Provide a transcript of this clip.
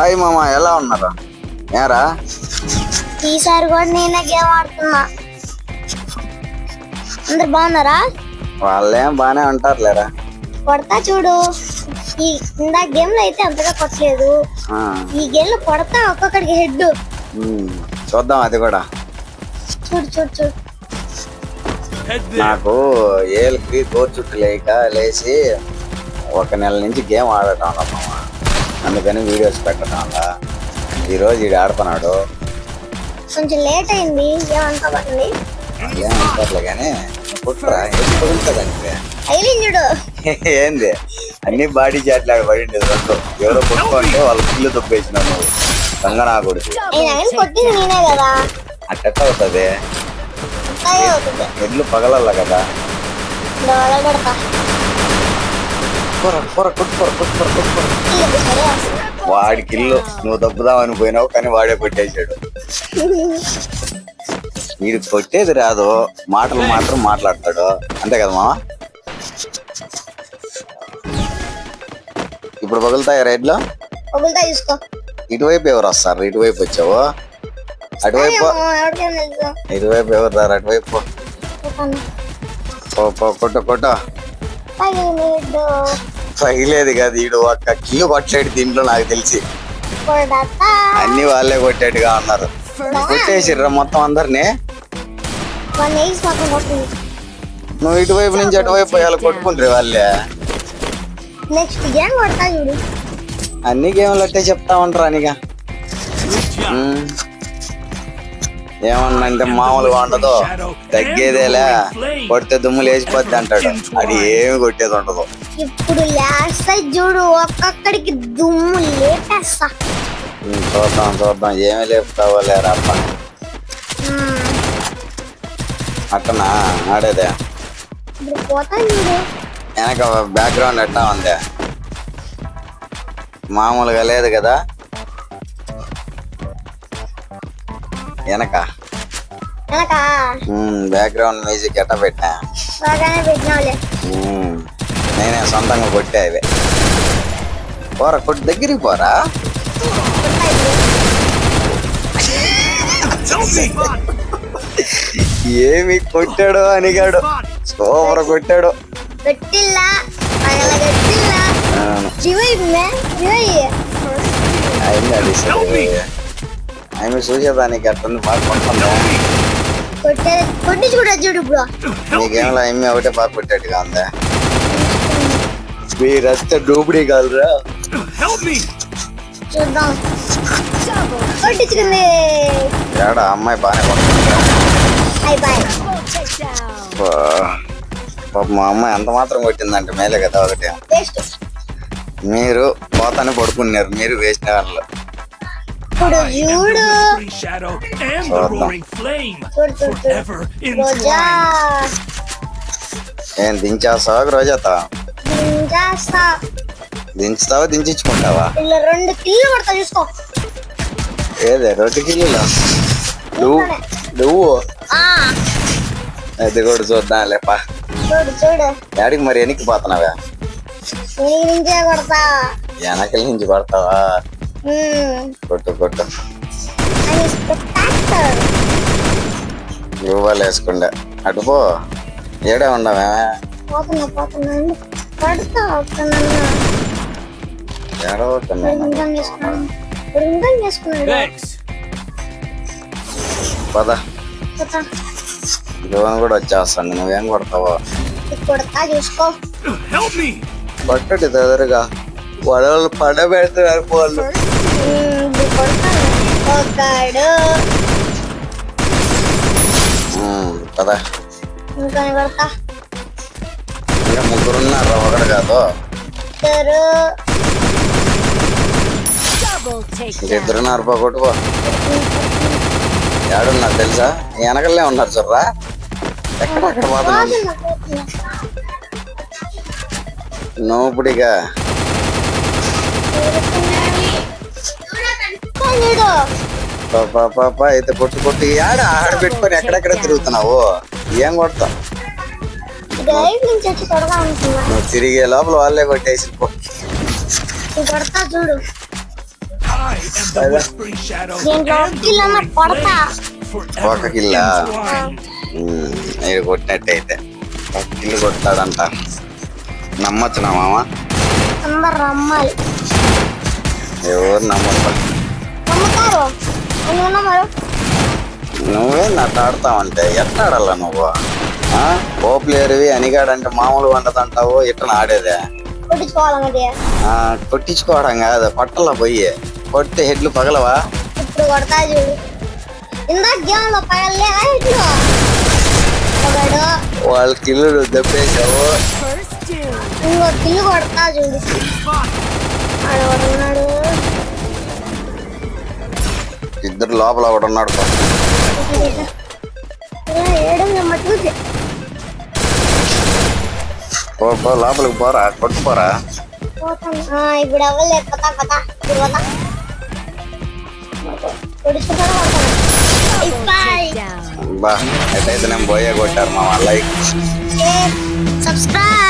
Hi మామ ఎలా ఉన్నారు? ఏరా? ఈసారి కూడా నేనే గేమ్ ఆడుతున్నా అందరు బాగున్నారా? వాళ్ళేం బానే ఉంటారులేరా? కొడతా చూడు. ఈ ఇందా గేమ్లో అయితే అంతగా కొట్టలేదు. ఆ, ఈ గేమ్లో కొడతా ఒక్కొక్కడికి హెడ్ చూద్దాం అది కూడా. చూడు చూడు చూడు. నాకు ఏళ్ళకి గోరు చుట్టూ లేక లేచి ఒక నెల నుంచి గేమ్ ఆడటం మామ. అందుకని వీడియోస్ పెట్టడం వల్ల ఈరోజు ఈడు ఆడుతున్నాడు. కొంచెం లేట్ అయింది ఏమంతా పడింది ఏం అనుకోవట్లే కానీ కుట్రా ఎప్పుడు ఉంటుందంటే అయిపోయింది చూడు. ఏంది? అన్ని బాడీ చాట్లాడు పడింది రెండు ఎవరో కొట్టుకుంటే వాళ్ళ పిల్లు తొప్పేసిన నువ్వు. కొడుకు. కదా. అట్టెట్ట అవుతుంది? అట్లాగే అవుతుంది. ఎడ్లు పగలల్లా కదా ఇప్పుడు వదలగడతా కూర కూర కొట్టుకోర కొట్టుకోర కొట్టుకోర ఇల్లు సరే వస్తుంది వాడికి ఇల్లు నువ్వు తప్పుదామని పోయినావు కానీ వాడే కొట్టేశాడు. వీడు కొట్టేది రాదు మాటలు మాత్రం మాట్లాడతాడు. అంతే కదా మామ? ఇప్పుడు పగులుతాయి రైడ్లో? వదులుతా చూసుకో. ఇటువైపు ఎవరు వస్తారు? ఇటువైపు వచ్చావు? అటువైపు ఇటువైపు ఎవరు రారు? అటువైపు? కొట్టు కొట్టు. పగిలేదు కాదు. ఈడు ఒక్క కిల్లు కొట్టలేడు దీంట్లో నాకు తెలిసి. అన్ని వాళ్ళే కొట్టేట్టుగా ఉన్నారు కొట్టేసిర్రా మొత్తం అందరినీ. నువ్వు ఇటువైపు నుంచి అటువైపు పోయాలి కొట్టుకుంటారు వాళ్ళే. నెక్స్ట్ గేమ్ కొడతా చూడు. అన్ని గేమ్లు అట్టే చెప్తా ఉంటారు అనిగా. ఉమ్. ఏమన్నంటే మామూలుగా ఉండదు తగ్గేదేలే. కొడితే దుమ్ము లేచిపోద్ది అంటాడు. అది ఏమి కొట్టేది ఉండదు. ఇప్పుడు చూడు ఒక్కొక్కడికి దుమ్ము లేపేస్తా. చూద్దాం చూద్దాం. ఏమి లేపుతావో లేరా అప్ప. అట్టనా ఆడేదే. వెనక బ్యాక్గ్రౌండ్ ఎట్టా ఉంది? మామూలుగా లేదు కదా? వెనక వెనక బ్యాక్గ్రౌండ్ మ్యూజిక్ ఎట్ట పెట్టా బాగానే పెట్టినావులే ఉమ్, నేనే సొంతంగా కొట్టా ఇవి పోరా కొట్టి దగ్గరికి పోరా కొడతా ఇప్పుడు. ఏమి కొట్టాడు అనిగాడు సూపర్ కొట్టాడు పెట్టిల్లా పగల పెట్టిల్లా అవును. రివైవ్ మే రివైవ్ అయింది అది సరే. ఆమె చూసేదానికి అట్టుంది బాగా కొడుతుంది కొట్టే కొట్టించి కూడా చూడు ఇప్పుడు నీకేమో ఆమె ఒకటే బాగా కొట్టేట్టుగా ఉందా? మీరంతా డూబుడి కాదురా. చూద్దాం. కొట్టించుకుంది. ఏడా అమ్మాయి బాగానే కొడుతుంది మా అమ్మాయి ఎంత మాత్రం కొట్టిందంటే మేలే కదా ఒకటి. మీరు పోతానే పడుకున్నారు మీరు వేసిన వాళ్ళు ఇప్పుడు చూడు. రోజా. ఏం దించేస్తావా రోజాత చేస్తా దించుతావా దించుకుంటావా ఇలా రెండు కిల్లు కొడతా చూసుకో. ఏదే రొట్టి కిల్లులా? నువ్వు నువ్వు? ఆ. అది కూడా చూద్దాం లేపా చూడు చూడు. డాడీకి మరి వెనక్కి పోతున్నావా? నేను వెనకల నుంచి కొడతావా మ్మ్. కొట్టు కొట్టు. రూపాయలు వేసుకుండే అటు పో. ఏడే ఉండవే. పద. జోన్ కూడా వచ్చేస్తాను. నువ్వేం కొడతావో? కొడతా చూసుకో. Help me! కొట్టటి ఎదురుగా వడలు పడ పెడుతున్నారు పోళ్ళు మ్మ్, ఇది కొడతాను ఒకడు ఉమ్, పద. ఇంకా ఇంకా ముగ్గురు ఉన్నారు ఒకడు కాదు. ఇద్దరు. ఇంక ఉన్నారు పో కొట్టుకో ఏడున్నారు తెలుసా? వెనకలే ఉన్నారు చూడరా? ఎక్కడెక్కడ పోతున్నాను పోతున్నా, పోతున్నా. నోపుడిగా. చూడు పాపా పాప అయితే కొట్టు కొట్టు. ఆడ ఆడ పెట్టుకొని ఎక్కడెక్కడ తిరుగుతున్నావు? ఏం కొడతావు? కొడతా నువ్వు తిరిగే లోపల వాళ్ళే కొట్టేసి చూడు. ఒక కిల్లా? మీరు కొట్టినట్టయితే. ఒక కిల్లు కొడతాడంట నమ్మచ్చునా మామ? అందరు రమ్మాలి ఎవరు నమ్మరు. నమ్ముతారు ఎందుకన్నా మరి నువ్వే నన్ను ఆడతావంటే ఎట్లా ఆడాల నువ్వు? ఓ ప్లేయర్వి అనిగాడంటే మామూలు వంటదంటావు ఇట్లా ఆడేదే. కొట్టించుకోవడం కాదు పట్టలో పోయి. కొడితే హెడ్లు పగలవా? ఇప్పుడు కొడతా చూడు. ఇందాక గేమ్లో పగలలే ఇట్లు ఒకడు వాళ్ళ కిల్లు దెబ్బేసావు ఇంకో కిల్లు కొడతా చూడు. ఇద్దరు లోపల ఒకడు ఉన్నాడు ఇలా ఏడు మట్టుకు పో లోపలికి పోరా కొట్టుకోరా ఇప్పుడు అవ్వలేదు ఇప్పాయ్. బా ఎట్లయితే నేను పోయే కొట్టారు మా సబ్స్క్రైబ్